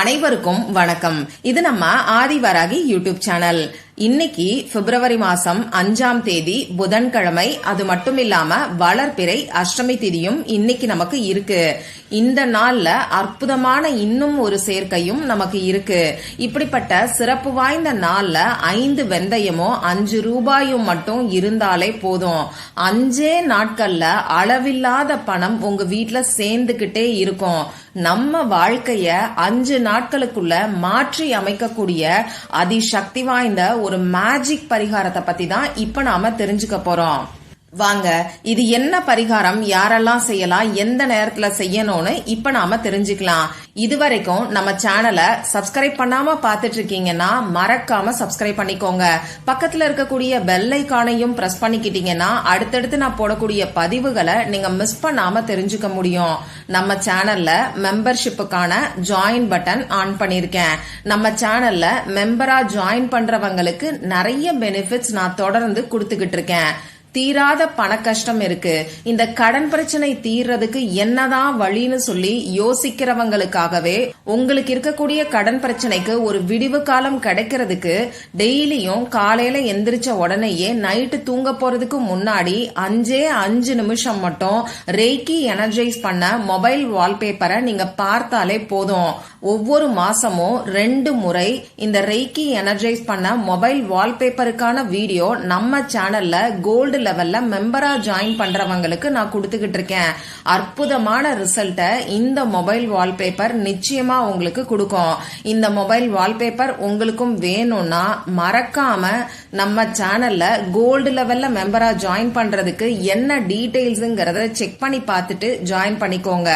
அனைவருக்கும் வணக்கம். இது நம்ம ஆதிவராகி யூடியூப் சேனல். இன்னைக்கு பிப்ரவரி மாசம் அஞ்சாம் தேதி புதன்கிழமை. அது மட்டும் இல்லாம வளர்பிறை அஷ்டமி திதியும் இன்னைக்கு நமக்கு இருக்கு. இந்த நாள்ல அற்புதமான இன்னும் ஒரு சேர்க்கையும் நமக்கு இருக்கு. இப்படிப்பட்ட சிறப்பு வாய்ந்த நாள்ல ஐந்து வெந்தயமோ அஞ்சு ரூபாயும் மட்டும் இருந்தாலே போதும். அஞ்சே நாட்கள்ல அளவில்லாத பணம் உங்க வீட்டுல சேர்ந்துகிட்டே இருக்கும். நம்ம வாழ்க்கைய அஞ்சு நாட்களுக்குள்ள மாற்றி அமைக்கக்கூடிய அதிசக்தி வாய்ந்த ஒரு மேஜிக் பரிகாரத்தை பத்தி தான் இப்ப நாம தெரிஞ்சுக்க போறோம். வாங்க இது என்ன பரிகாரம்? யாரெல்லாம் செய்யலாம்? எந்த நேரத்துல செய்யணும்னு இப்ப நாம தெரிஞ்சுக்கலாம். இதுவரைக்கும் நம்ம சேனலை சப்ஸ்கிரைப் பண்ணாம பாத்துட்டு இருக்கீங்கன்னா மறக்காம சப்ஸ்கிரைப் பண்ணிக்கோங்க. பக்கத்துல இருக்கக்கூடிய பெல் ஐக்கானையும் பிரஸ் பண்ணிக்கிட்டீங்கன்னா அடுத்தடுத்து நான் போடக்கூடிய பதிவுகளை நீங்க மிஸ் பண்ணாம தெரிஞ்சுக்க முடியும். நம்ம சேனல்ல மெம்பர்ஷிப்புக்கான ஜாயின் பட்டன் ஆன் பண்ணிருக்கேன் நம்ம சேனல்ல மெம்பரா ஜாயின் பண்றவங்களுக்கு நிறைய பெனிஃபிட்ஸ் நான் தொடர்ந்து கொடுத்துக்கிட்டு இருக்கேன் தீராத பண கஷ்டம் இருக்கு. இந்த கடன் பிரச்சனை தீர்றதுக்கு என்னதான் வழின்னு சொல்லி யோசிக்கிறவங்களுக்காகவே உங்களுக்கு இருக்கக்கூடிய கடன் பிரச்சனைக்கு ஒரு விடிவு காலம் கிடைக்கிறதுக்கு டெய்லியும் காலையில எந்திரிச்ச உடனேயே நைட்டு தூங்க போறதுக்கு முன்னாடி அஞ்சே அஞ்சு நிமிஷம் மட்டும் ரேக்கி எனர்ஜைஸ் பண்ண மொபைல் வால்பேப்பரை நீங்க பார்த்தாலே போதும். ஒவ்வொரு மாசமும் ரெண்டு முறை இந்த ரெய்கி எனர்ஜைஸ் பண்ண மொபைல் வால்பேப்பருக்கான வீடியோ நம்ம சேனல்ல கோல்டு லெவல்ல மெம்பரா ஜாயின் பண்றவங்களுக்கு நான் கொடுத்துக்கிட்டு இருக்கேன். அற்புதமான ரிசல்ட்டை இந்த மொபைல் வால்பேப்பர் நிச்சயமா உங்களுக்கு கொடுக்கும். இந்த மொபைல் வால்பேப்பர் உங்களுக்கும் வேணும்னா மறக்காம நம்ம சேனல்ல கோல்டு லெவல்ல மெம்பரா ஜாயின் பண்றதுக்கு என்ன டீடைல்ஸுங்கிறத செக் பண்ணி பார்த்துட்டு ஜாயின் பண்ணிக்கோங்க.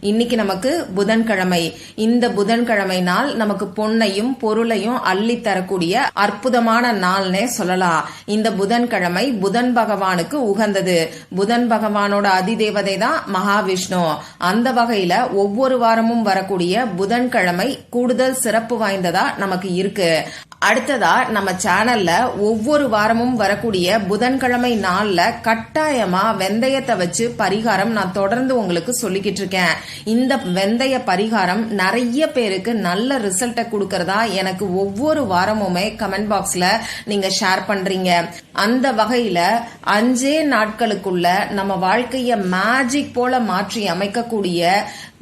இன்னைக்கு நமக்கு புதன்கிழமை. இந்த புதன்கிழமை நாள் நமக்கு பொன்னையும் பொருளையும் அள்ளி தரக்கூடிய அற்புதமான நாள்னே சொல்லலாம். இந்த புதன்கிழமை புதன் பகவானுக்கு உகந்தது. புதன் பகவானோட அதிதேவதை தான் மகாவிஷ்ணு. அந்த வகையில ஒவ்வொரு வாரமும் வரக்கூடிய புதன்கிழமை கூடுதல் சிறப்பு வாய்ந்ததா நமக்கு இருக்கு. அடுத்ததா நம்ம சேனல்ல ஒவ்வொரு வாரமும் வரக்கூடிய புதன்கிழமை நாள்ல கட்டாயமா வெந்தயத்தை வச்சு பரிகாரம் நான் தொடர்ந்து உங்களுக்கு சொல்லிக்கிட்டு இருக்கேன். இந்த வெந்தய பரிகாரம் நிறைய பேருக்கு நல்ல ரிசல்ட்டை கொடுக்கறதா எனக்கு ஒவ்வொரு வாரமுமே கமெண்ட் பாக்ஸ்ல நீங்க ஷேர் பண்றீங்க. அந்த வகையில அஞ்சே நாட்களுக்குள்ள நம்ம வாழ்க்கைய மேஜிக் போல மாற்றி அமைக்கக்கூடிய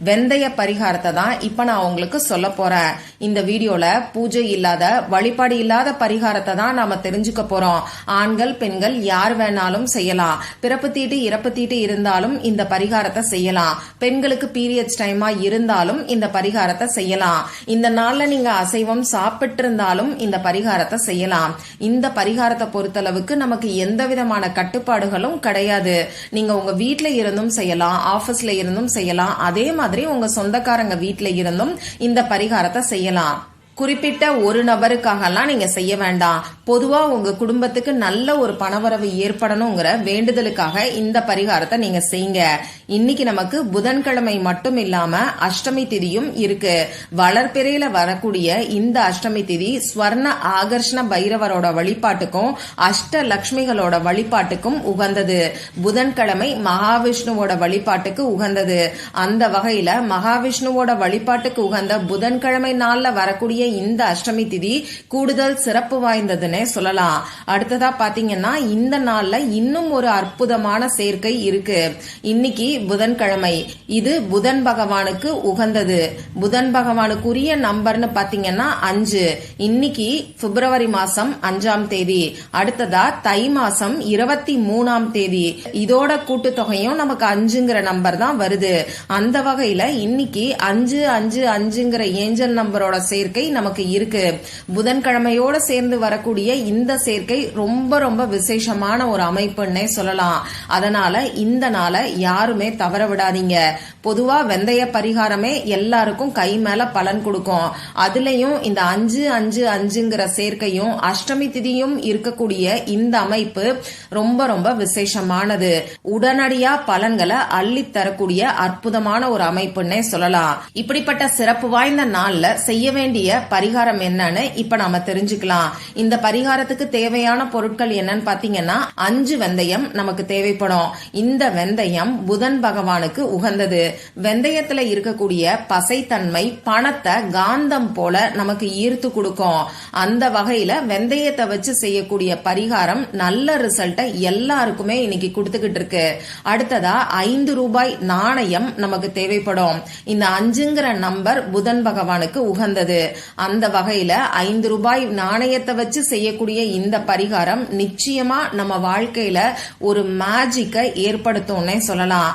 வெந்தய பரிகாரத்தை தான் இப்ப நான் உங்களுக்கு சொல்ல போறேன். இந்த வீடியோல பூஜை இல்லாத வழி வழிபாடு இல்லாத பரிகாரத்தை தான் நாம தெரிஞ்சுக்க போறோம். ஆண்கள் பெண்கள் யார் வேணாலும் செய்யலாம். பிறப்பு தீட்டு இறப்பு தீட்டு இருந்தாலும் இந்த பரிகாரத்தை செய்யலாம். பெண்களுக்கு பீரியட்ஸ் டைமா இருந்தாலும் இந்த பரிகாரத்தை செய்யலாம். இந்த நாள்ல நீங்க அசைவம் சாப்பிட்டு இருந்தாலும் இந்த பரிகாரத்தை செய்யலாம். இந்த பரிகாரத்தை பொறுத்தளவுக்கு நமக்கு எந்த விதமான கட்டுப்பாடுகளும் கிடையாது. நீங்க உங்க வீட்ல இருந்தும் செய்யலாம் ஆபீஸ்ல இருந்தும் செய்யலாம். அதே மாதிரி உங்க சொந்தக்காரங்க வீட்ல இருந்தும் இந்த பரிகாரத்தை செய்யலாம். குறிப்பிட்ட ஒரு நபருக்காகலாம் நீங்க செய்ய வேண்டாம். பொதுவா உங்க குடும்பத்துக்கு நல்ல ஒரு பணவரவு ஏற்படணுங்கிற வேண்டுதலுக்காக இந்த பரிகாரத்தை நீங்க செய்யுங்க. இன்னைக்கு நமக்கு புதன்கிழமை மட்டும் இல்லாம அஷ்டமி திதியும் இருக்கு. வளர்பிறையில வரக்கூடிய இந்த அஷ்டமி திதி ஸ்வர்ண ஆகர்ஷண பைரவரோட வழிபாட்டுக்கும் அஷ்ட லக்ஷ்மிகளோட வழிபாட்டுக்கும் உகந்தது. புதன்கிழமை மகாவிஷ்ணுவோட வழிபாட்டுக்கு உகந்தது. அந்த வகையில மகாவிஷ்ணுவோட வழிபாட்டுக்கு உகந்த புதன்கிழமை நாள்ல வரக்கூடிய இந்த அஷ்டமி திதி கூடுதல் சிறப்பு வாய்ந்ததுன்னே சொல்லலாம். அடுத்ததா பாத்தீங்கன்னா இந்த நாள்ல இன்னும் ஒரு அற்புதமான சேர்க்கை இருக்கு. இன்னைக்கு புதன்கிழமை. இது புதன் பகவானுக்கு உகந்தது. புதன் பகவானுக்குரிய நம்பர்னு பாத்தீங்கன்னா அஞ்சு. இன்னைக்கு பிப்ரவரி மாசம் அஞ்சாம் தேதி. அடுத்ததா தை மாசம் இருபத்தி மூணாம் தேதி. இதோட கூட்டுத்தொகையும் நமக்கு அஞ்சுங்கிற நம்பர் தான் வருது. அந்த வகையில இன்னைக்கு அஞ்சு அஞ்சு அஞ்சுங்கிற ஏஞ்சல் நம்பரோட சேர்க்கை நமக்கு இருக்கு. புதன்கிழமையோட சேர்ந்து வரக்கூடிய இந்த சேர்க்கை ரொம்ப ரொம்ப விசேஷமான ஒரு அமைப்புன்னே சொல்லலாம். அதனால இந்த நாளை யாருமே தவற விடாதீங்க. பொதுவா வெந்தய பரிகாரமே எல்லாருக்கும் கை மேல பலன் கொடுக்கும். அதுலயும் இந்த அஞ்சு அஞ்சு அஞ்சுங்கிற சேர்க்கையும் அஷ்டமி திதியும் இருக்கக்கூடிய இந்த அமைப்பு ரொம்ப ரொம்ப விசேஷமானது. உடனடியா பலன்களை அள்ளி தரக்கூடிய அற்புதமான ஒரு அமைப்புன்னே சொல்லலாம். இப்படிப்பட்ட சிறப்பு வாய்ந்த நாள்ல செய்ய வேண்டிய பரிகாரம் என்னன்னு இப்ப நாம தெரிஞ்சுக்கலாம். இந்த பரிகாரத்துக்கு தேவையான பொருட்கள் என்னன்னு பாத்தீங்கன்னா அஞ்சு வெந்தயம் நமக்கு தேவைப்படும். இந்த வெந்தயம் புதன் புதன் பகவானுக்கு உகந்தது. வெந்தயத்துல இருக்கக்கூடிய பசைத்தன்மை பணத்தை காந்தம் போல நமக்கு ஈர்த்து கொடுக்கும். அந்த வகையில வெந்தயத்தை வச்சு செய்யக்கூடிய பரிகாரம் நல்ல ரிசல்ட்டை எல்லாருக்குமே இன்னைக்கு கொடுத்துக்கிட்டு இருக்கு. அடுத்ததா ஐந்து ரூபாய் நாணயம் நமக்கு தேவைப்படும். இந்த அஞ்சுங்கிற நம்பர் புதன் பகவானுக்கு உகந்தது. அந்த வகையில ஐந்து ரூபாய் நாணயத்தை வச்சு செய்யக்கூடிய இந்த பரிகாரம் நிச்சயமா நம்ம வாழ்க்கையில ஒரு மேஜிக்கை ஏற்படுத்தும்னே சொல்லலாம்.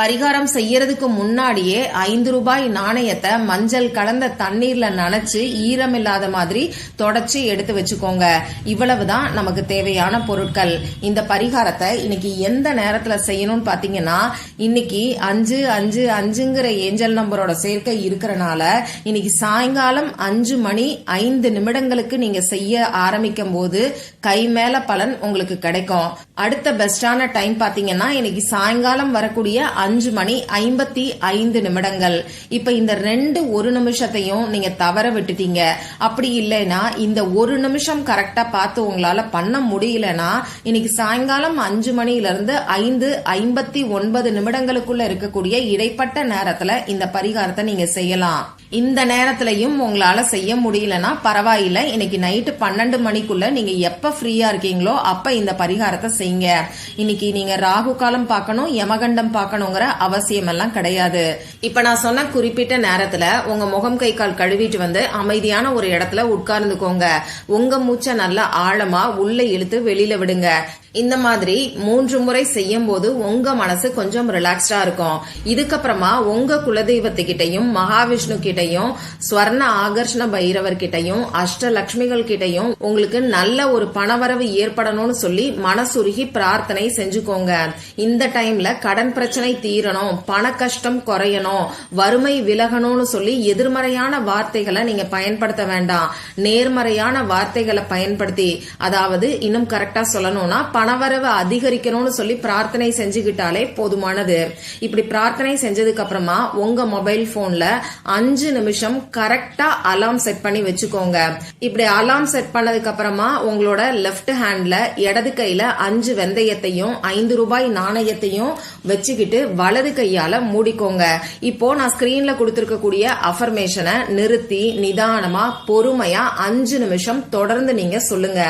பரிகாரம் செய்யறதுக்கு முன்னாடியே ஐந்து ரூபாய் நாணயத்தை மஞ்சள் கலந்த தண்ணீர்ல நனைச்சு ஈரமில்லாத மாதிரி தொடச்சி எடுத்து வச்சுக்கோங்க. இவ்வளவுதான் நமக்கு தேவையான பொருட்கள். இந்த பரிகாரத்தை இன்னைக்கு எந்த நேரத்துல செய்யணும்னு பாத்தீங்கன்னா இன்னைக்கு அஞ்சு அஞ்சு அஞ்சுங்கிற ஏஞ்சல் நம்பரோட சேர்க்கை இருக்கிறனால இன்னைக்கு சாயங்காலம் அஞ்சு மணி ஐந்து நிமிடங்களுக்கு நீங்க செய்ய ஆரம்பிக்கும் போது கை மேல பலன் உங்களுக்கு கிடைக்கும். அடுத்த பெஸ்டான டைம் பாத்தீங்கன்னா இன்னைக்கு சாயங்காலம் வரக்கூடிய அஞ்சு மணி ஐம்பத்தி ஐந்து நிமிடங்கள். இப்ப இந்த ரெண்டு ஒரு நிமிஷத்தையும் நீங்க தவற விட்டுட்டீங்க. அப்படி இல்லைன்னா இந்த ஒரு நிமிஷம் கரெக்டா பார்த்து உங்களால பண்ண முடியலன்னா இன்னைக்கு சாயங்காலம் அஞ்சு மணில இருந்து ஐந்து ஐம்பத்தி ஒன்பது நிமிடங்களுக்குள்ள இருக்கக்கூடிய இடைப்பட்ட நேரத்துல இந்த பரிகாரத்தை நீங்க செய்யலாம். இந்த நேரத்திலையும் உங்களால செய்ய முடியலன்னா பரவாயில்ல. இன்னைக்கு நைட்டு பன்னெண்டு மணிக்குள்ள நீங்க எப்ப ஃப்ரீயா இருக்கீங்களோ அப்ப இந்த பரிகாரத்தை செய்யுங்க. இன்னைக்கு நீங்க ராகு காலம் பார்க்கணும் யமகண்டம் பார்க்கணுங்க அவசியம் எல்லாம் கிடையாது. இப்ப நான் சொன்ன குறிப்பிட்ட நேரத்துல உங்க முகம் கை கால் கழுவிட்டு வந்து அமைதியான ஒரு இடத்துல உட்கார்ந்துக்கோங்க. உங்க மூச்சை நல்லா ஆழமா உள்ள இழுத்து வெளியில விடுங்க. இந்த மாதிரி மூன்று முறை செய்யும் போது உங்க மனசு கொஞ்சம் ரிலாக்ஸ்டா இருக்கும். இதுக்கப்புறமா உங்க குலதெய்வத்துக்கிட்டையும் மகாவிஷ்ணு கிட்டையும் ஸ்வர்ண ஆகர்ஷண பைரவர் கிட்டையும் அஷ்டலட்சுமிகள் கிட்டையும் உங்களுக்கு நல்ல ஒரு பணவரவு ஏற்படணும்னு சொல்லி மனசுருகி பிரார்த்தனை செஞ்சுக்கோங்க. இந்த டைம்ல கடன் பிரச்சனை தீரணும் பண கஷ்டம் குறையணும் வறுமை விலகணும்னு சொல்லி எதிர்மறையான வார்த்தைகளை நீங்க பயன்படுத்த வேண்டாம். நேர்மறையான வார்த்தைகளை பயன்படுத்தி அதாவது இன்னும் கரெக்டா சொல்லணும்னா பணவரவு அதிகரிக்கணும்னு சொல்லி பிரார்த்தனை செஞ்சுக்கிட்டாலே போதுமானது. இப்படி பிரார்த்தனை செஞ்சதுக்கு அப்புறமா உங்க மொபைல் போன்ல அஞ்சு நிமிஷம் கரெக்டா அலாம் செட் பண்ணி வச்சுக்கோங்க. இப்படி அலாம் செட் பண்ணதுக்கு அப்புறமா உங்களோட லெப்ட் ஹேண்ட்ல இடது கையில அஞ்சு வெந்தயத்தையும் ஐந்து ரூபாய் நாணயத்தையும் வச்சுக்கிட்டு வலது கையால மூடிக்கோங்க. இப்போ நான் ஸ்கிரீன்ல கொடுத்திருக்கக்கூடிய அஃபர்மேஷனை நிறுத்தி நிதானமா பொறுமையா அஞ்சு நிமிஷம் தொடர்ந்து நீங்க சொல்லுங்க.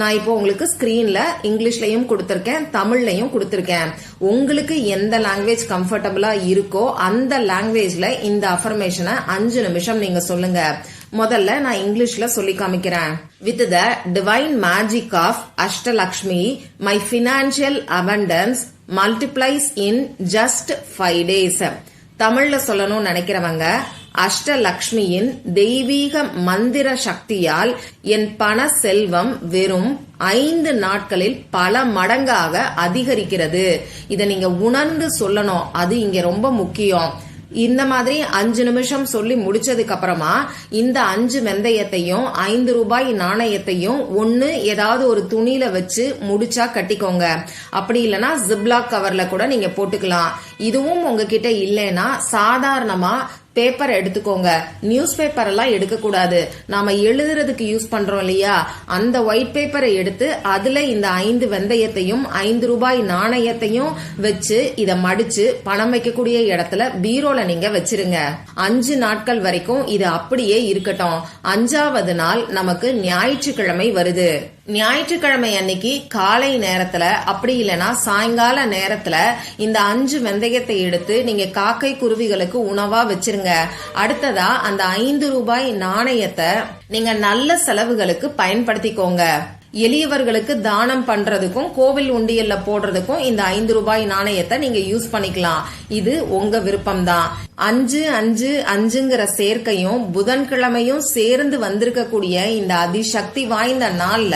நான் இப்போ உங்களுக்கு ஸ்கிரீன்ல இங்கிலீஷ்லயும் கொடுத்துருக்கேன் தமிழ்லையும் கொடுத்துருக்கேன். உங்களுக்கு எந்த லாங்குவேஜ் கம்ஃபர்டபுளா இருக்கோ அந்த லாங்குவேஜ்ல இந்த அஃபர்மேஷனை அஞ்சு நிமிஷம் நீங்க சொல்லுங்க. முதல்ல நான் இங்கிலீஷ்ல சொல்லி காமிக்கிறேன். With the divine magic of Ashtalakshmi my financial abundance multiplies in just five days தமிழ்ல சொல்லணும்னு நினைக்கிறவங்க அஷ்டலக்ஷ்மியின் தெய்வீக மந்திர சக்தியால் என் பண செல்வம் வெறும் ஐந்து நாட்களில் பல மடங்காக அதிகரிக்கிறது. இதை நீங்க உணர்ந்து சொல்லணும். அது இங்க ரொம்ப முக்கியம். இந்த மாதிரி அஞ்சு நிமிஷம் சொல்லி முடிச்சதுக்கு அப்புறமா இந்த அஞ்சு வெந்தயத்தையும் ஐந்து ரூபாய் நாணயத்தையும் ஒன்னு ஏதாவது ஒரு துணியில வச்சு முடிச்சா கட்டிக்கோங்க. அப்படி இல்லைன்னா ஜிப்லாக் கவர்ல கூட நீங்க போட்டுக்கலாம். இதுவும் உங்ககிட்ட இல்லைன்னா சாதாரணமா பேப்பர் எடுத்துக்கோங்க. நியூஸ் பேப்பர் எல்லாம் எடுக்க கூடாது நாம எழுதுறதுக்கு யூஸ் பண்றோம் இல்லையா? அந்த ஒயிட் பேப்பரை எடுத்து அதுல இந்த ஐந்து வெந்தயத்தையும் ஐந்து ரூபாய் நாணயத்தையும் வச்சு இத மடிச்சு பணம் வைக்கக்கூடிய இடத்துல பீரோல நீங்க வச்சிருங்க. அஞ்சு நாட்கள் வரைக்கும் இது அப்படியே இருக்கட்டும். அஞ்சாவது நாள் நமக்கு ஞாயிற்றுக்கிழமை வருது. ஞாயிற்றுக்கிழமை அன்னைக்கு காலை நேரத்துல அப்படி இல்லைன்னா சாயங்கால நேரத்துல இந்த அஞ்சு வெந்தயத்தை எடுத்து நீங்க காக்கை குருவிகளுக்கு உணவா வச்சிருங்க. அடுத்ததா அந்த ஐந்து ரூபாய் நாணயத்தை நீங்க நல்ல செலவுகளுக்கு பயன்படுத்திக்கோங்க. எளியவர்களுக்கு தானம் பண்றதுக்கும் கோவில் உண்டியல்ல போடுறதுக்கும் இந்த ஐந்து ரூபாய் நாணயத்தை நீங்க யூஸ் பண்ணிக்கலாம். இது உங்க விருப்பம் தான் அஞ்சு அஞ்சு அஞ்சுங்கிற சேர்க்கையும் புதன்கிழமையும் சேர்ந்து வந்திருக்கக்கூடிய இந்த அதிசக்தி வாய்ந்த நாள்ல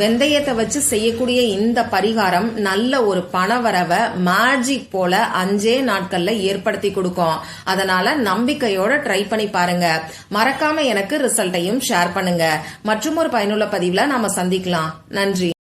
வெந்தயத்தை வச்சு செய்யக்கூடிய இந்த பரிகாரம் நல்ல ஒரு பணவரவை மேஜிக் போல அஞ்சே நாட்கள்ல ஏற்படுத்தி கொடுக்கும். அதனால நம்பிக்கையோட ட்ரை பண்ணி பாருங்க. மறக்காம எனக்கு ரிசல்ட்டையும் ஷேர் பண்ணுங்க. மற்றும் ஒரு பயனுள்ள பதிவுல நாம சந்திக்கலாம். நன்றி.